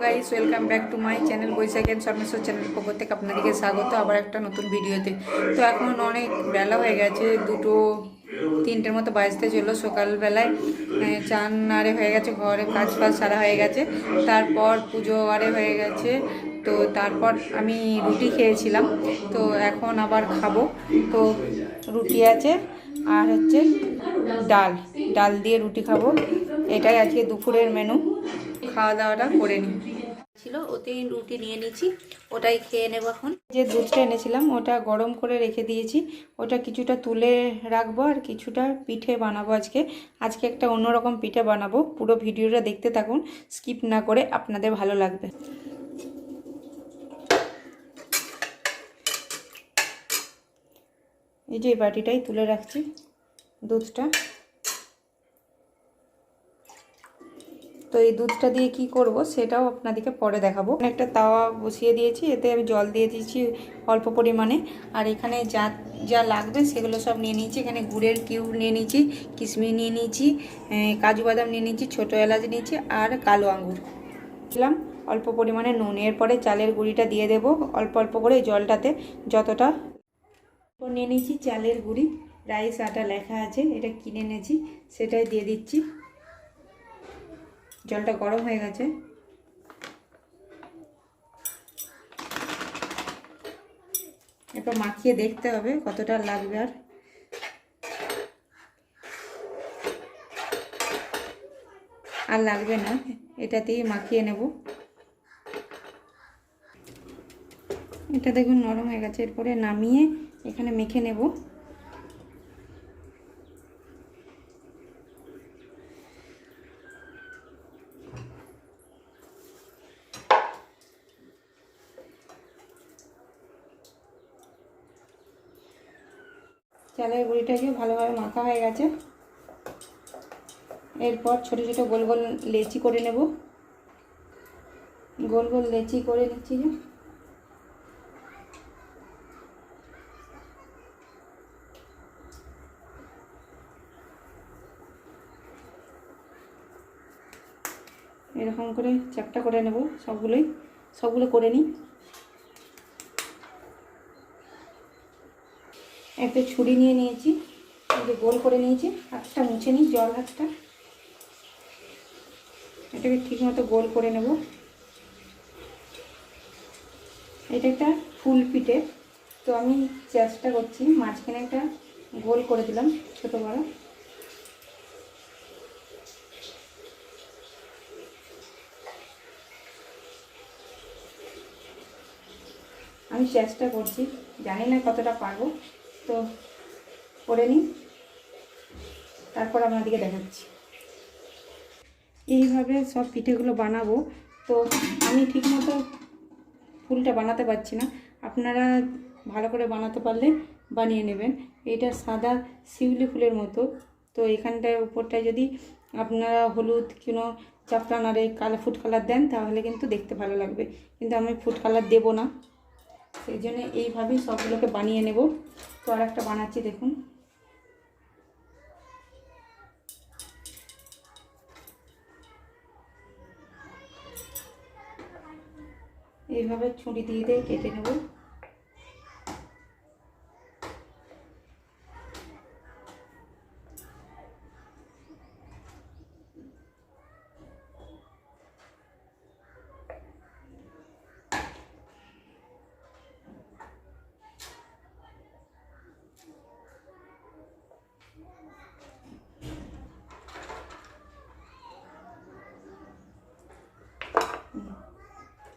Guys welcome back to my channel Baishakh and Sharmeshwar channel পক্ষ থেকে আপনাদেরকে স্বাগত, আবার একটা নতুন ভিডিওতে। তো এখন অনেক বেলা হয়ে গেছে, দুটো তিনটের মতো বাজতে চলল সকালবেলায়। চান আরে হয়ে গেছে, ঘরে কাজ ফাজ সারা হয়ে গেছে। তারপর পুজো আরে হয়ে গেছে, তো তারপর আমি রুটি খেয়েছিলাম, তো এখন আবার খাব। তো রুটি আছে, আর হচ্ছে ডাল। ডাল দিয়ে রুটি খাব। এটাই আজকে দুপুরের মেনু খাওয়া দাওয়াটা করে নিই। ছিল ওতেই রুটি নিয়ে নিয়েছি ওটাই খেয়ে নেব এখন। যে দুধটা এনেছিলাম ওটা গরম করে রেখে দিয়েছি। ওটা কিছুটা তুলে রাখব আর কিছুটা পিঠে বানাবো আজকে। আজকে একটা অন্যরকম পিঠে বানাবো। পুরো ভিডিওটা দেখতে থাকুন স্কিপ না করে আপনাদের ভালো লাগবে। এই যে এই বাটিটাই তুলে রাখছি দুধটা। তো এই দুধটা দিয়ে কি করব সেটাও আপনাদেরকে পরে দেখাবো। একটা তাওয়া বসিয়ে দিয়েছি, এতে আমি জল দিয়ে দিয়েছি অল্প পরিমাণে। আর এখানে যা যা লাগবে সেগুলো সব নিয়ে নিয়েছি। এখানে গুড়ের কিউব নিয়ে নিয়েছি, কিশমিশ নিয়ে নিয়েছি কাজু বাদাম নিয়ে নিয়েছি, ছোটো এলাচ নিয়েছি আর কালো আঙুর দিলাম, অল্প পরিমাণে নুন। এরপরে চালের গুঁড়িটা দিয়ে দেবো অল্প অল্প করে জলটাতে যতটা। নিয়ে নিয়েছি চালের গুঁড়ি। রাইস আটা লেখা আছে, এটা কিনে এনেছি, সেটাই দিয়ে দিচ্ছি। জলটা গরম হয়ে গেছে। এরপর মাখিয়ে দেখতে হবে কতটা লাগবে আর। আর লাগবে না, এটাতেই মাখিয়ে নেব। এটা দেখুন নরম হয়ে গেছে, এরপরে নামিয়ে এখানে মেখে নেব। চালের গুঁড়িটাকে ভালোভাবে মাখা হয়ে গেছে। এরপর ছোট ছোট গোল গোল লেচি করে নেব। গোল গোল লেচি করে নিচ্ছি যে। এরকম করে চ্যাপটা করে নেব সবগুলোই। সবগুলো করে নিই। একটা ছুরি নিয়ে নিয়েছি যে গোল করে নিয়েছি, হাতটা মুছে নিই, জল হাতটা। এটাকে ঠিক মতো গোল করে নেব। এটা একটা ফুল পিঠে। তো আমি চেষ্টা করছি, মাঝখানে একটা গোল করে দিলাম ছোটো বড় আমি চেষ্টা করছি, জানি না কতটা পারব। তো করে নিই। তারপর আপনাদেরকে দেখাচ্ছি। এইভাবে সব পিঠেগুলো বানাবো। তো আমি ঠিকমতো ফুলটা বানাতে পারছি না। আপনারা ভালো করে বানাতে পারলে বানিয়ে নেবেন। এটা সাদা শিউলি ফুলের মতো। তো এখানটার উপরটায় যদি আপনারা হলুদ, কোনো চাপড়া নাড়ে, কালো ফুড কালার দেন, তাহলে কিন্তু দেখতে ভালো লাগবে। কিন্তু আমি ফুড কালার দেবো না। সেই জন্য এইভাবেই সবগুলোকে বানিয়ে নেব। তো আর একটা বানাচ্ছি, দেখুন। এইভাবে ছুরি দিয়ে দিয়ে কেটে নেব।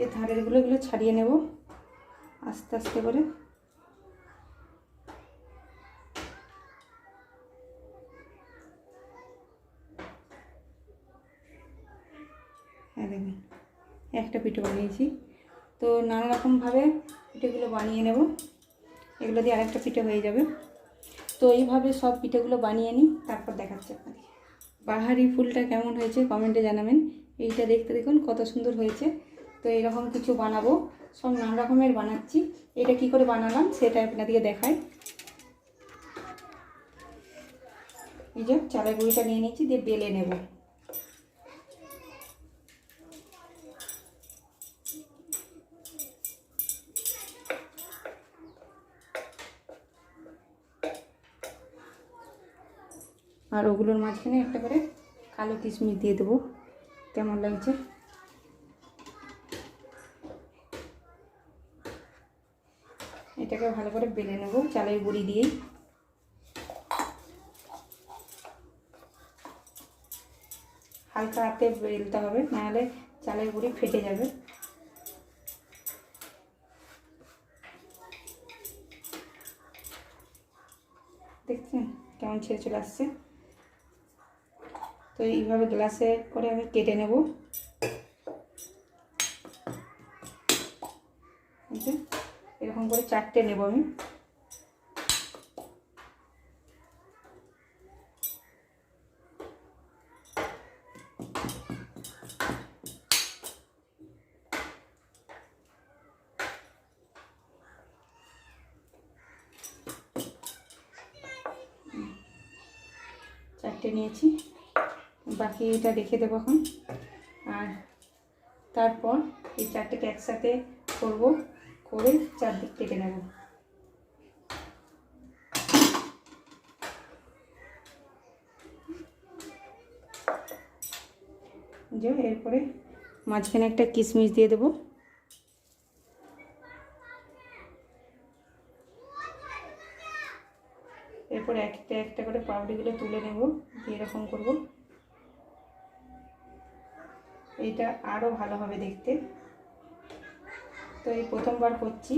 এই ধারেরগুলো এগুলো ছাড়িয়ে নেব, আস্তে আস্তে করে। হ্যাঁ দেখুন, একটা পিঠে বানিয়েছি। তো নানা রকমভাবে পিঠেগুলো বানিয়ে নেব। এগুলো দিয়ে আরেকটা পিঠে হয়ে যাবে। তো এইভাবে সব পিঠেগুলো বানিয়ে নিই, তারপর দেখাচ্ছি আপনাদের। বাহারি ফুলটা কেমন হয়েছে কমেন্টে জানাবেন। এইটা দেখতে দেখুন কত সুন্দর হয়েছে। তো এরকম কিছু বানাবো। সব নানা রকমের বানাচ্ছি। এটা কি করে বানালাম সেটা আপনাদেরকে দেখাই। এই যে চালের গুঁড়িটা নিয়ে নিচ্ছি দিয়ে বেলে নেব। আর ওগুলোর মাঝখানে একটা করে কালো কিশমিশ দিয়ে দেবো। কেমন লাগছে? এটাকে ভালো করে বেলে নেব, চালের গুঁড়ি দিয়েই। হালকা হাতে বেলতে হবে, নাহলে চালের গুঁড়ি ফেটে যাবে। দেখছেন? কেমন ছেড়ে চলে আসছে? তো এইভাবে গ্লাসে করে আমি কেটে নেব। এরকম করে চারটে নেব আমি। চারটে নিয়েছি। বাকি এটা রেখে দেবো এখন। আর তারপর এই চারটেকে একসাথে করব, করে চারদিক কেটে নেব। যে এরপরে মাঝখানে একটা কিশমিশ দিয়ে দেবো। এরপর একটা একটা করে পাউডিগুলো তুলে নেব, দিয়ে এরকম করব। এইটা আরও ভালো হবে দেখতে। তো এই প্রথমবার করছি।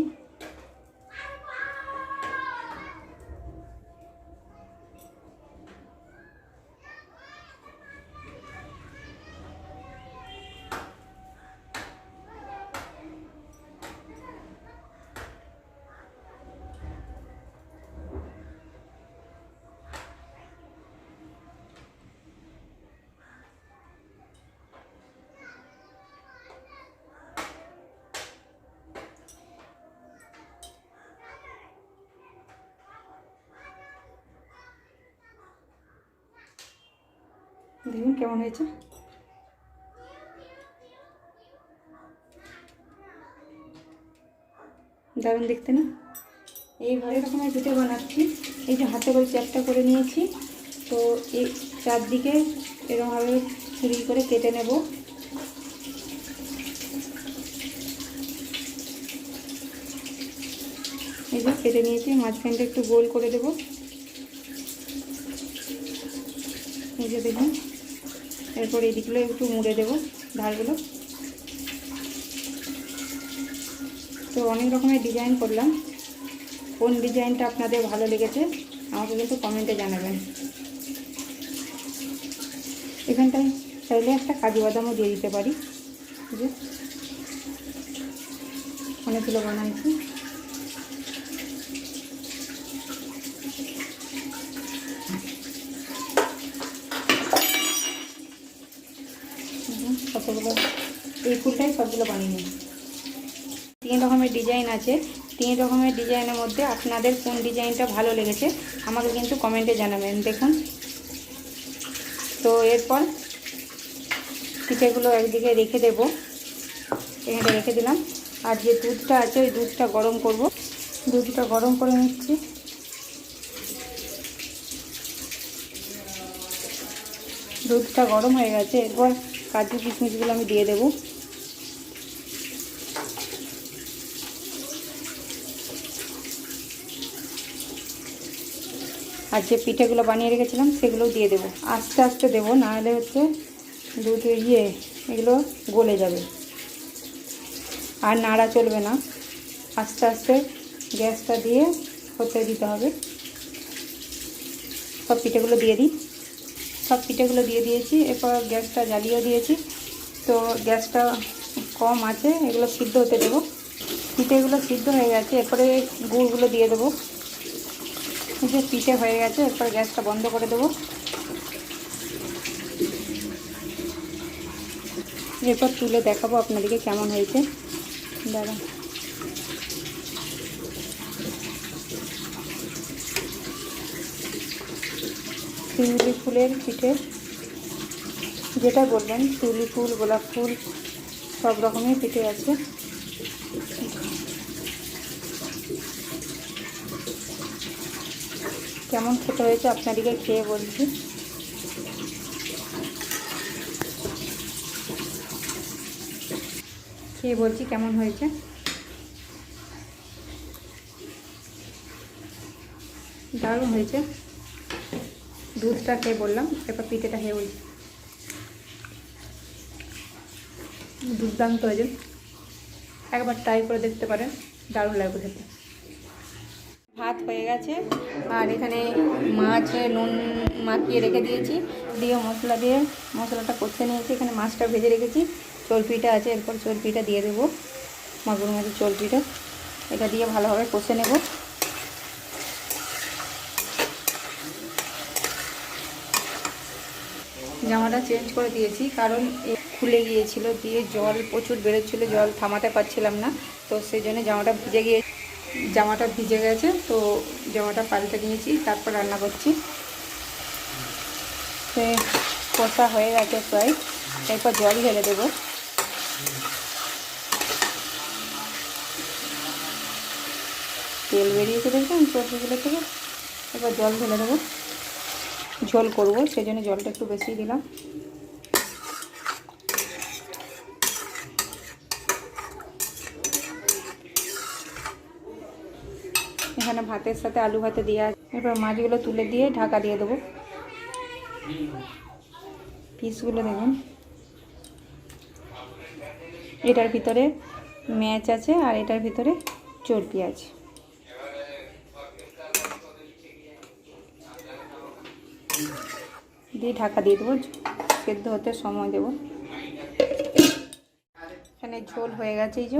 দেখুন কেমন হয়েছে। দারুণ দেখতে না? এইভাবে রকমের পিঠে বানাচ্ছি। এই যে হাতে করে চ্যাপটা করে নিয়েছি। তো এই চারদিকে এরকমভাবে ছুরি করে কেটে নেব। এই যে কেটে নিয়েছি, মাঝখানটা একটু গোল করে দেবো। এই যে দেখুন। এরপর এদিকগুলো একটু মুড়ে দেবো ধারগুলো তো অনেক রকমের ডিজাইন করলাম। কোন ডিজাইনটা আপনাদের ভালো লেগেছে আমাকে কিন্তু কমেন্টে জানাবেন। এখানটায় চাইলে একটা কাজু বাদামও দিয়ে দিতে পারি। অনেকগুলো বানাইছি। দেখুন এই ফুলটাই সবগুলো বানিয়ে নিই। তিন রকমের ডিজাইন আছে। তিন রকমের ডিজাইনের মধ্যে আপনাদের কোন ডিজাইনটা ভালো লেগেছে আমাকে কিন্তু কমেন্টে জানাবেন। দেখুন। তো এরপর পিঠেগুলো একদিকে রেখে দেব। এখানে রেখে দিলাম। আর যে দুধটা আছে, ওই দুধটা গরম করব। দুধটা গরম করে নিচ্ছি। দুধটা গরম হয়ে গেছে। এরপর কাজু কিশমিশগুলো আমি দিয়ে দেবো। আর যে পিঠেগুলো বানিয়ে রেখেছিলাম সেগুলো দিয়ে দেবো। আস্তে আস্তে দেবো নাহলে হচ্ছে দুধ ইয়ে এগুলো গলে যাবে। আর নাড়া চলবে না। আস্তে আস্তে গ্যাসটা দিয়ে হতে দিতে হবে। সব পিঠেগুলো দিয়ে দিই। সব পিঠেগুলো দিয়ে দিয়েছি, এরপর গ্যাসটা জ্বালিয়ে দিয়েছি। তো গ্যাসটা কম আছে, এগুলো সিদ্ধ হতে দেবো। পিঠেগুলো সিদ্ধ হয়ে গেছে, এরপরে গুড়গুলো দিয়ে দেবো। যে পিঠে হয়ে গেছে, এরপর গ্যাসটা বন্ধ করে দেবো। এরপর তুলে দেখাবো আপনাদেরকে কেমন হয়েছে। দাঁড়া শিউলি ফুলের পিঠে যেটা বলবেন, শিউলি ফুল, গোলাপ ফুল, সব রকমের পিঠে আছে। কেমন খেতে হয়েছে আপনাদেরকে খেয়ে বলছি। খেয়ে বলছি কেমন হয়েছে। দারুণ হয়েছে। দুধটা খেয়ে বললাম, এরপর পিঠেটা খেয়ে বলছি দুর্দান্ত হয়েছে। একবার ট্রাই করে দেখতে পারেন, দারুণ লাগবে খেতে। ভাত হয়ে গেছে, আর এখানে মাছ নুন মাখিয়ে রেখে দিয়েছি, দিয়ে মশলা দিয়ে মশলাটা কষে নিয়েছি, এখানে মাছটা ভেজে রেখেছি। চর্বিটা আছে, এরপর চর্বিটা দিয়ে দেবো। মাগুর মাছের চর্বিটা, এটা দিয়ে ভালোভাবে কষে নেব। জামাটা চেঞ্জ করে দিয়েছি, কারণ খুলে গিয়েছিল, দিয়ে জল প্রচুর বেরোচ্ছিলো, জল থামাতে পারছিলাম না, তো সেই জন্য জামাটা ভিজে গিয়ে, জামাটা ভিজে গেছে, তো জামাটা পাল্টে নিয়েছি, তারপর রান্না করছি। সে কষা হয়ে গেছে প্রায়, এরপর জল ঢেলে দেবো। তেল বেরিয়েছে দেখবেন সবজিগুলো থেকে এবার জল ঢেলে দেবো। ঝোল করব সেই জন্য জলটা একটু বেশি দিলাম। এখানে ভাতের সাথে আলু ভাতে দিয়ে এবার মাছগুলো তুলে দিয়ে ঢাকা দিয়ে দেবো। পিসগুলো দেখুন। এটার ভিতরে ম্যাচ আছে আর এটার ভিতরে চর্বি আছে। দিয়ে ঢাকা দিয়ে দেবো, সেদ্ধ হতে সময় দেবো। এখানে ঝোল হয়ে গেছে, এই যে।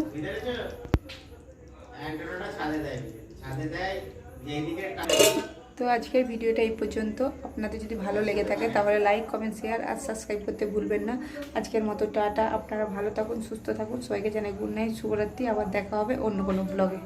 তো আজকের ভিডিওটা এই পর্যন্ত। আপনাদের যদি ভালো লেগে থাকে, তাহলে লাইক কমেন্ট শেয়ার আর সাবস্ক্রাইব করতে ভুলবেন না। আজকের মতো টাটা, আপনারা ভালো থাকুন, সুস্থ থাকুন। সবাইকে জানাই গুড নাইট শুভরাত্রি। আবার দেখা হবে অন্য কোনো ব্লগে